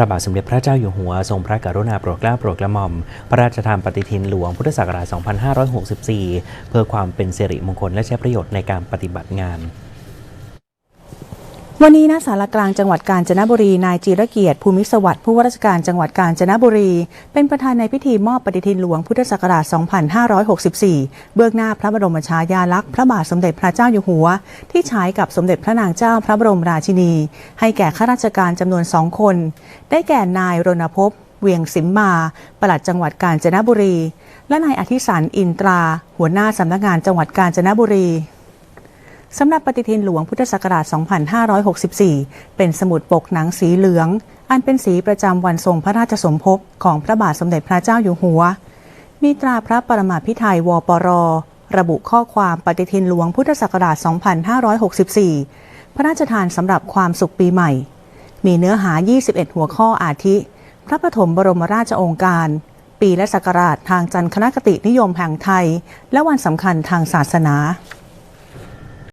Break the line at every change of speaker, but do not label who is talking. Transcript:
พระบาทสมเด็จพระเจ้าอยู่หัวทรงพระกรุณาโปรดเกล้าโปรดกระหม่อม พระราชทานปฏิทินหลวงพุทธศักราช 2564 เพื่อความเป็นสิริมงคลและใช้ประโยชน์ในการปฏิบัติงาน
วันนี้ณศาลากลางจังหวัดกาญจนบุรี นายจีรเกียรติภูมิสวัสดิ์ผู้ว่าราชการจังหวัดกาญจนบุรี เป็นประธานในพิธีมอบปฏิทินหลวงพุทธศักราช 2564 เบื้องหน้าพระบรมฉายาลักษณ์พระบาทสมเด็จพระเจ้าอยู่หัว ที่ฉายกับสมเด็จพระนางเจ้าพระบรมราชินี ให้แก่ข้าราชการจำนวนสองคน ได้แก่นายรณพพเวียงสิมมาปลัดจังหวัดกาญจนบุรี และนายอธิสันอินตรา หัวหน้าสำนักงานจังหวัดกาญจนบุรี สำหรับปฏิทินหลวงพุทธศักราช 2564 เป็นสมุดปกหนังสีเหลือง อันเป็นสีประจำวันทรงพระราชสมภพของพระบาทสมเด็จพระเจ้าอยู่หัว มีตราพระปรมาภิไธยวปร ระบุข้อความปฏิทินหลวงพุทธศักราช 2564 พระราชทานสำหรับความสุขปีใหม่ มีเนื้อหา 21 หัวข้ออาทิ พระปฐมบรมราชองค์การ ปีและศักราชทางจันทรคตินิยมแห่งไทย และวันสำคัญทางศาสนา